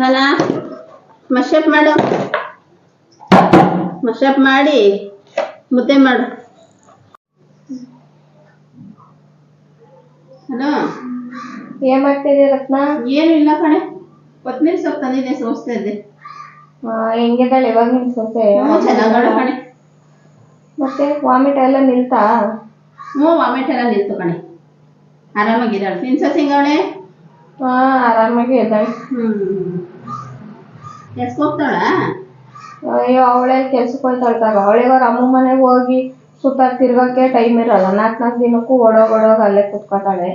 ಹಲ ಮಶಪ್ ಮಾಡು. ಮಶಪ್ ಮಾಡಿ. ಮುದ್ದೆ ಮಾಡು. ಹಲೋ? ಏನ್ ಮಾಡ್ತಿದ್ದೀಯ ರತ್ನ? ಏನು ಇಲ್ಲ ಕಣೆ. ಕೊತ್ತಂಬರಿ ಸೊಪ್ಪು ತಂದಿದ್ದೆ ಸೋಸ್ತಾ ಇದ್ದೆ. ಹೆಂಗಿದ್ದಾಳೆ? ಇವಾಗ ನಿನ್ ಸೊಸೆ? ಕಣೆ. ಮತ್ತೆ ವಾಮಿಟ್ ಎಲ್ಲ ನಿಲ್ತಾ? ಹ್ಞೂ ವಾಮಿಟ್ ಎಲ್ಲ ನಿಲ್ತು ಕಣೆ. ಆರಾಮಾಗಿದ್ದಾಳೆ ನಿನ್ ಸೊಸೆ ಹೆಂಗವಳೆ ಹಾ ಆರಾಮಾಗಿ ಇದ್ದಾಳೆ. ಹ್ಮ್. ಎಷ್ಟು ಹೋಗ್ತಾಳ? ಅಯ್ಯೋ ಅವಳೇ ಕೆಲ್ಸಕ್ಕೆ ಹೋಯ್ತಾಳ್ತಾಗ ಅವಳಿಗೆ ಅವ್ರ ಅಮ್ಮ ಮನೆಗೆ ಹೋಗಿ ಸುತ್ತ ತಿರ್ಗಕ್ಕೆ ಟೈಮ್ ಇರಲ್ಲ. ನಾಲ್ಕು ನಾಲ್ಕು ದಿನಕ್ಕೂ ಓಡೋಗ್ ಓಡೋಗ ಅಲ್ಲೇ ಕುತ್ಕೋತಾಳೆ.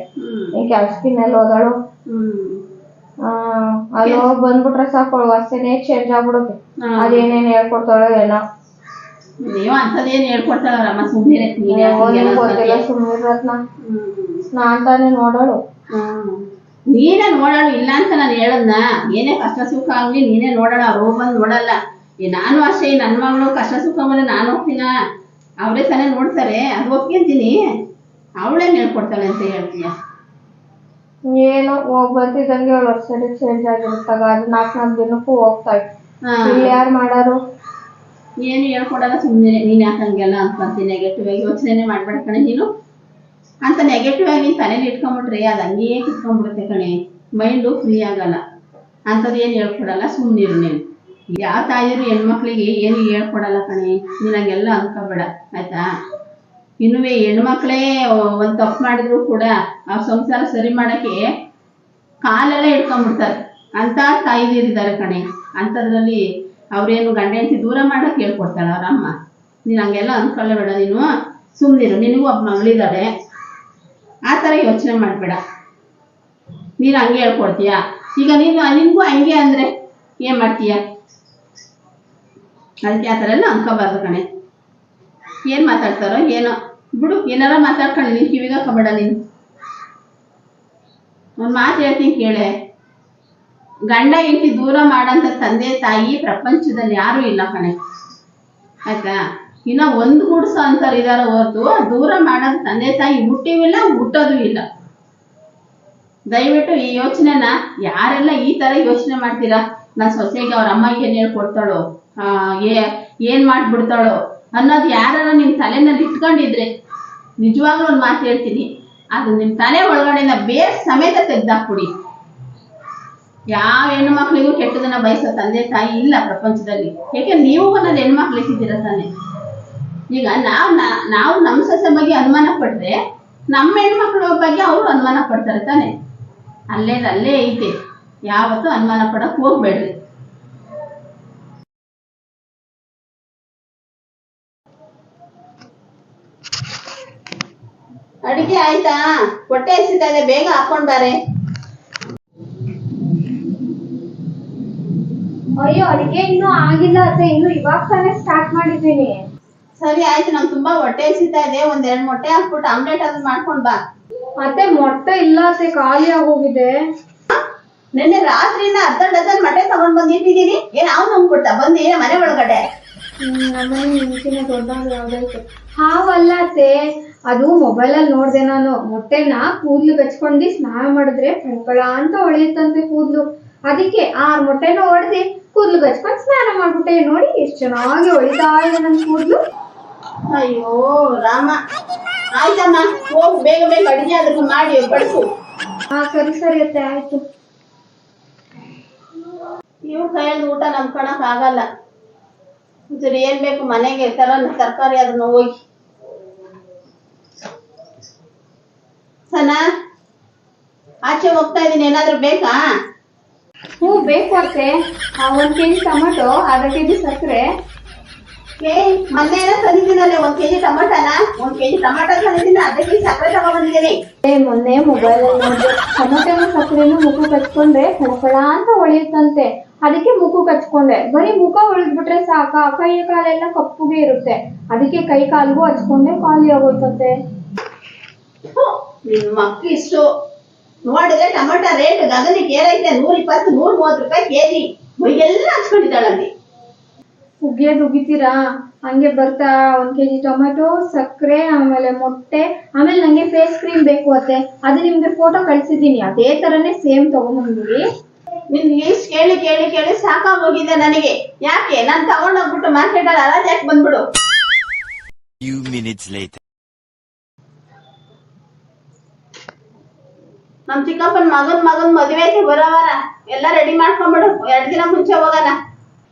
ಈ ಕೆಲ್ಸಕ್ಕಿನ್ನೆಲ್ಲ ಹೋದಳು. ಅಲ್ಲಿ ಹೋಗಿ ಬಂದ್ಬಿಟ್ರೆ ಸಾಕು ಅವಳು ವಾಸನೆ ಚೇಂಜ್ ಆಗ್ಬಿಡುತ್ತೆ. ಅದೇನೇನು ಅದೇನೇನ್ ಹೇಳ್ಕೊಡ್ತಾಳೋ ಏನೋ. ನೀವು ಸುಮ್ಮನೆ ನೀನೇ ತಾನೇ ನೋಡೋಳು ನೀನೇ ನೋಡೋಣ ಇಲ್ಲ ಅಂತ ನಾನು ಹೇಳದ್ನ ಏನೇ ಕಷ್ಟ ಸುಖ ಆಗ್ಲಿ ನೀನೇ ನೋಡೋಣ ಅವ್ರು ಬಂದು ನೋಡಲ್ಲ ನಾನು ಅಷ್ಟೇ ನನ್ನ ಮಗಳು ಕಷ್ಟ ಸುಖ ಬಂದ್ರೆ ನಾನು ಹೋಗ್ತೀನ ಅವರೇ ತಾನೇ ನೋಡ್ತಾರೆ ಅದು ಒಪ್ಕೊಂತೀನಿ ಅವಳೇನ್ ಹೇಳ್ಕೊಡ್ತಾಳೆ ಅಂತ ಹೇಳ್ತೀಯ ಏನೋ ಹೋಗ್ ಬರ್ತಿದ್ದಂಗೆ ಅವಳು ಚೇಂಜ್ ಆಗಿರ್ತಾಗ ಅದು ನಾಲ್ಕು ನಾಲ್ಕು ದಿನಕ್ಕೂ ಹೋಗ್ತಾಳೆ ಇಲ್ಲಿ ಯಾರು ಮಾಡೋರು ಏನು ಹೇಳ್ಕೊಡಲ್ಲ ಸುಮ್ಮನೆ ನೀನ್ ಯಾಕೆ ಹಂಗೆಲ್ಲ ಅನ್ಕೊಂತೀನಿ ನೆಗೆಟಿವ್ ಆಗಿ ಯೋಚನೆ ಮಾಡ್ಬೇಡ ಕಣೆ ನೀನು. ಅಂತ ನೆಗೆಟಿವ್ ಆಗಿ ನೀನ್ ತಲೆಯಲ್ಲಿ ಇಟ್ಕೊಂಡ್ಬಿಟ್ರೆ ಅದು ಹಂಗೇ ಕಿತ್ಕೊಂಡ್ಬಿಡುತ್ತೆ ಕಣೆ. ಮೈಂಡು ಫ್ರೀ ಆಗಲ್ಲ. ಅಂಥದ್ದು ಏನು ಹೇಳ್ಕೊಡಲ್ಲ ಸುಮ್ಮನಿರು ನೀನು. ಯಾವ ತಾಯಿಯರು ಹೆಣ್ಮಕ್ಳಿಗೆ ಏನು ಹೇಳ್ಕೊಡಲ್ಲ ಕಣೆ? ನೀನು ಹಂಗೆಲ್ಲ ಅನ್ಕೋಬೇಡ, ಆಯ್ತಾ? ಇನ್ನುವೇ ಹೆಣ್ಮಕ್ಳೇ ಒಂದು ತಪ್ಪು ಮಾಡಿದ್ರು ಕೂಡ ಆ ಸಂಸಾರ ಸರಿ ಮಾಡಕ್ಕೆ ಕಾಲೆಲ್ಲ ಹಿಡ್ಕೊಂಡ್ಬಿಡ್ತಾರೆ. ಅಂತ ತಾಯಿದಿರಿದ್ದಾರೆ ಕಣೆ. ಅಂಥದ್ರಲ್ಲಿ ಅವ್ರೇನು ಗಂಡ ಹೆಂಡತಿ ದೂರ ಮಾಡಕ್ ಹೇಳ್ಕೊಡ್ತಾಳ ಅವ್ರ ಅಮ್ಮ. ನೀನು ಹಂಗೆಲ್ಲ ಅನ್ಕೊಳ್ಳಬೇಡ ನೀನು. ಸುಮ್ಮನಿರು ನಿನಗೂ ಒಬ್ಬ ಮಗಳಿದ್ದಾಳೆ ಆ ಥರ ಯೋಚನೆ ಮಾಡಬೇಡ. ನೀನು ಹಂಗೆ ಹೇಳ್ಕೊಡ್ತೀಯ? ಈಗ ನೀನು, ನಿನಗೂ ಹಂಗೆ ಅಂದ್ರೆ ಏನ್ ಮಾಡ್ತೀಯ? ಅದಕ್ಕೆ ಆ ಥರ ಎಲ್ಲ ಅನ್ಕೋಬಾರ್ದು ಕಣೆ. ಏನ್ ಮಾತಾಡ್ತಾರೋ ಏನೋ. ಬಿಡು, ಏನಾರ ಮಾತಾಡ್ಕೊಂಡು ನೀನು ಕಿವಿಗೆ ನೀನು. ಮಾತು ಹೇಳ್ತೀನಿ ಕೇಳೆ. ಗಂಡ ಹೆಂಡತಿ ದೂರ ಮಾಡಂತ ತಂದೆ ತಾಯಿ ಪ್ರಪಂಚದಲ್ಲಿ ಯಾರು ಇಲ್ಲ ಕಣೆ. ಆಯ್ತಾ? ಇನ್ನ ಒಂದು ಗುಡ್ಸ ಅಂತಾರೆ ಇದಾರ ಹೊರತು ದೂರ ಮಾಡೋದು ತಂದೆ ತಾಯಿ ಹುಟ್ಟಿವಿಲ್ಲ ಹುಟ್ಟೋದು ಇಲ್ಲ. ದಯವಿಟ್ಟು ಈ ಯೋಚನೆನ ಯಾರೆಲ್ಲ ಈ ತರ ಯೋಚನೆ ಮಾಡ್ತೀರಾ? ನನ್ನ ಸೊಸೆಗೆ ಅವ್ರ ಅಮ್ಮಗೆ ಏನ್ ಹೇಳ್ಕೊಡ್ತಾಳೋ ಏ, ಏನ್ ಮಾಡ್ಬಿಡ್ತಾಳೋ ಅನ್ನೋದು ಯಾರನ್ನ ನಿಮ್ ತಲೆನಲ್ಲಿ ಇಟ್ಕೊಂಡಿದ್ರೆ ನಿಜವಾಗ್ಲೂ ಒಂದು ಮಾತು ಹೇಳ್ತೀನಿ. ಅದು ನಿಮ್ ತಲೆ ಒಳಗಡೆನ ಬೇರೆ ಸಮೇತ ತೆಗ್ದಾಕ್ಬಿಡಿ. ಯಾವ ಹೆಣ್ಣು ಮಕ್ಕಳಿಗೂ ಕೆಟ್ಟದನ್ನ ಬಯಸೋ ತಂದೆ ತಾಯಿ ಇಲ್ಲ ಪ್ರಪಂಚದಲ್ಲಿ. ಏಕೆ ನೀವು ಒಂದೊಂದು ಹೆಣ್ಮಕ್ಳು ಇಟ್ಟಿದ್ದೀರ ತಾನೆ? ಈಗ ನಾವು ನಾವು ನಮ್ಮ ಸಸ್ಯ ಬಗ್ಗೆ ಅನುಮಾನ ಪಟ್ರೆ ನಮ್ಮ ಹೆಣ್ಮಕ್ಳ ಬಗ್ಗೆ ಅವರು ಅನುಮಾನ ಪಡ್ತಾರೆ ತಾನೆ. ಅಲ್ಲೇ ಅಲ್ಲೇ ಐತೆ. ಯಾವತ್ತೂ ಅನುಮಾನ ಪಡಕ್ ಹೋಗ್ಬೇಡ್ರಿ. ಅಡಿಗೆ ಆಯ್ತಾ? ಹೊಟ್ಟೆ ಹಸಿತಾ ಇದೆ, ಬೇಗ ಹಾಕೊಂಡ್ ಬಾರೆ. ಅಯ್ಯೋ ಅಡಿಗೆ ಇನ್ನೂ ಆಗಿಲ್ಲ ಅತ್ತೆ. ಇನ್ನು ಇವಾಗ ತಾನೇ ಸ್ಟಾರ್ಟ್ ಮಾಡಿದ್ದೀನಿ. ಸರಿ ಆಯ್ತು. ನಂಗೆ ತುಂಬಾ ಹೊಟ್ಟೆ ಹಸಿತಾ ಇದೆ. ಒಂದ್ ಎರಡ್ ಮೊಟ್ಟೆ ಹಾಕ್ಬಿಟ್ಟು ಆಮ್ಲೆಟ್ ಅದನ್ನ ಮಾಡ್ಕೊಂಡ್ ಬಾ. ಮತ್ತೆ ಮೊಟ್ಟೆ ಇಲ್ಲ ಅತ್ತೆ. ಖಾಲಿ ಆಗೋಗಿದೆ. ನಿನ್ನೆ ರಾತ್ರಿಯಿಂದ ಅರ್ಧ ಡಜನ್ ಮೊಟ್ಟೆ ತಗೊಂಡ್ ಬಂದ್ ಇಟ್ಟಿದೀನಿ ಏನ್ ಅವ್ನು ನಂಬ್ಬಿಟ್ಟ ಬಂದಿ ಮನೆ ಒಳಗಡೆ. ನಮ್ಮನೆ ಮುಂಚಿನ ದೊಡ್ಡದು ಯಾವ್ದಾಯ್ತು? ಹಾವಲ್ಲ ಅತ್ತೆ. ಅದು ಮೊಬೈಲ್ ಅಲ್ಲಿ ನೋಡ್ದೆ ನಾನು. ಮೊಟ್ಟೆನ ಕೂದ್ಲು ಬೆಚ್ಕೊಂಡಿ ಸ್ನಾನ ಮಾಡಿದ್ರೆ ಫಳಫಳ ಅಂತ ಹೊಳೆಯುತ್ತಂತೆ ಕೂದ್ಲು. ಅದಕ್ಕೆ ಆರು ಮೊಟ್ಟೆನ ಹೊಡೆದಿ ಕೂದಲು ಬಚ್ಕೊಂಡು ಸ್ನಾನ ಮಾಡ್ಬಿಟ್ಟೆ. ನೋಡಿ ಎಷ್ಟು ಚೆನ್ನಾಗಿ ಹೊಳಿತಾ ಇದೆ ನನ್ ಕೂದಲು. ಅಯ್ಯೋ ರಾಮ. ಆಯ್ತಮ್ಮ ಹೋಗು ಬೇಗ ಬೇಗ ಅಡಿಗೆ ಅದಕ್ಕೆ ಮಾಡಿ ಬಡಿಸು. ಹಾ ಸರಿ ಸರಿ ಅತ್ತೆ ಆಯ್ತು. ಇವ್ರ ಕೈಯಲ್ಲಿ ಊಟ ನಂಬ್ಕೊಳಕ್ ಆಗಲ್ಲ. ಒಂಚೂರು ಏನ್ ಬೇಕು ಮನೆಗೆ ತರ ತರಕಾರಿ ಅದನ್ನ ಹೋಗಿ. ಸನಾ ಆಚೆ ಹೋಗ್ತಾ ಇದೀನಿ ಏನಾದ್ರೂ ಬೇಕಾ? ಹ್ಞೂ ಬೇಕು ಅತ್ತೆ ಒಂದು ಕೆಜಿ ಟೊಮೊಟೊ ಅರ್ಧ ಕೆಜಿ ಸಕ್ಕರೆ. ಏ ಮೊನ್ನೆ ಏನೋ ತಂದಿದ್ದೀನಲ್ಲ ಒಂದ್ ಕೆಜಿ ಒಂದು ಕೆ ಟೊಮಟೊ ತಂದಿದ್ದೀನಿ ಅರ್ಧ ಸಕ್ಕರೆ ತಗೊಂಡ್ಬಂದಿದ್ದೀನಿ. ಏ ಮೊನ್ನೆ ಅಲ್ಲಿ ನೋಡಿದೆ ಟೊಮೆಟೊನ ಮುಖ ಕಚ್ಕೊಂಡ್ರೆ ಫಳಫಳ ಅಂತ ಹೊಳೆಯುತ್ತಂತೆ. ಅದಕ್ಕೆ ಮುಖ ಹಚ್ಕೊಂಡೆ ಬರೀ ಮುಖ ಹೊಳೆದ್ಬಿಟ್ರೆ ಸಾಕ? ಕೈ ಕಾಲೆಲ್ಲ ಕಪ್ಪುಗೆ ಇರುತ್ತೆ. ಅದಕ್ಕೆ ಕೈ ಕಾಲಿಗೂ ಹಚ್ಕೊಂಡೆ ಖಾಲಿ ಆಗೋಯ್ತಂತೆ. ನಿಮ್ಮ ಮಕ್ಕಳು ಇಷ್ಟು ನೋಡಿದ್ರೆ ಟೊಮೆಟೊ ರೇಟ್ ಗಗನಕ್ಕೆ ಏರೈತೆ ನೂರ ಇಪ್ಪತ್ತು ನೂರ ಮೂವತ್ತು ರೂಪಾಯಿ ಕೆಜಿ. ಮೈಗೆಲ್ಲ ಹಚ್ಕೊಂಡಿದ್ದಾಳಲ್ಲಿ ಉಗಿಯೋದು ಉಗಿತೀರಾ? ಹಂಗೆ ಬರ್ತಾ ಒಂದ್ ಕೆಜಿ ಟೊಮೆಟೊ ಸಕ್ಕರೆ ಆಮೇಲೆ ಮೊಟ್ಟೆ ಆಮೇಲೆ ನಂಗೆ ಫೇಸ್ ಕ್ರೀಮ್ ಬೇಕು ಅತ್ತೆ. ಅದು ನಿಮ್ಗೆ ಫೋಟೋ ಕಳಿಸಿದ್ದೀನಿ. ಅದೇ ತರನೇ ಸೇಮ್ ತಗೊಂಬಂದ್ಬಿಡಿ. ನಿನ್ ಲೀಸ್ಟ್ ಕೇಳಿ ಕೇಳಿ ಕೇಳಿ ಸಾಕಾಗೋಗಿದೆ ನನಗೆ. ಯಾಕೆ? ನಾನು ತಗೊಂಡೋಗ್ಬಿಟ್ಟು ಮಾರ್ಕೆಟ್ ಅಲ್ಲಿ ಅರಾಜ್ ಯಾಕೆ ಬಂದ್ಬಿಡು? Few minutes later. ನಮ್ ಚಿಕ್ಕಪ್ಪನ್ ಮಗನ್ ಮಗನ್ ಮದ್ವೆ ಐತೆ ಬರೋ ವಾರ ಎಲ್ಲ ರೆಡಿ ಮಾಡ್ಕೊಂಡ್ಬಿಡು ಎರಡ್ ದಿನ ಮುಂಚೆ ಹೋಗೋಣ.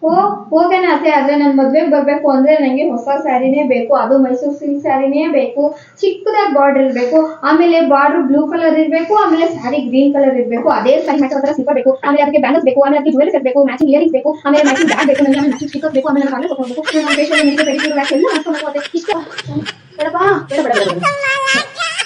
ಓ ಓಕೆನಾ ಅತ್ತೆ, ಆದ್ರೆ ನನ್ ಮದ್ವೆಗ್ ಬರ್ಬೇಕು ಅಂದ್ರೆ ನಂಗೆ ಹೊಸ ಸ್ಯಾರಿನೇ ಬೇಕು, ಅದು ಮೈಸೂರು ಸಿಲ್ಕ್ ಸ್ಯಾರಿನೇ ಬೇಕು, ಚಿಕ್ಕದಾಗಿ ಬಾರ್ಡರ್ ಇರ್ಬೇಕು, ಆಮೇಲೆ ಬಾರ್ಡರ್ ಬ್ಲೂ ಕಲರ್ ಇರ್ಬೇಕು, ಆಮೇಲೆ ಸ್ಯಾರಿ ಗ್ರೀನ್ ಕಲರ್ ಇರ್ಬೇಕು, ಅದೇ ಸ್ಯಾರಿ ಮ್ಯಾಚ್ ಹತ್ರ ಸ್ಲಿಪ್ಪರ್ ಬೇಕು ಆಮೇಲೆ ಅದಕ್ಕೆ ಬ್ಯಾಂಗಲ್ಸ್ ಬೇಕು, ಆಮೇಲೆ ಅದಕ್ಕೆ ಜ್ಯುವೆಲ್ಸ್ ಬೇಕು ಮ್ಯಾಚಿಂಗ್ ಇಯರಿಂಗ್ಸ್ ಬೇಕು, ಆಮೇಲೆ ಮ್ಯಾಚಿಂಗ್ ಬ್ಯಾಗ್ ಬೇಕು ನನಗೆ ಮ್ಯಾಚಿಂಗ್ ಸ್ಟಿಕರ್ಸ್ ಬೇಕು, ಆಮೇಲೆ ನಾನು ತಗೊಳ್ಬೇಕು ನಾನು ಫೇಶಿಯಲ್ ಮೆಡಿಕಲ್ ಪೆಡಿಕ್ಯೂರ್ ವ್ಯಾಕ್ಸ್ ಎಲ್ಲ ಮಾಡ್ಕೊಂಡು ಹೋಗುತ್ತೆ. ಇಷ್ಟು. ಬೇಡವಾ ಬೇಡ ಬೇಡ ಬೇಡ.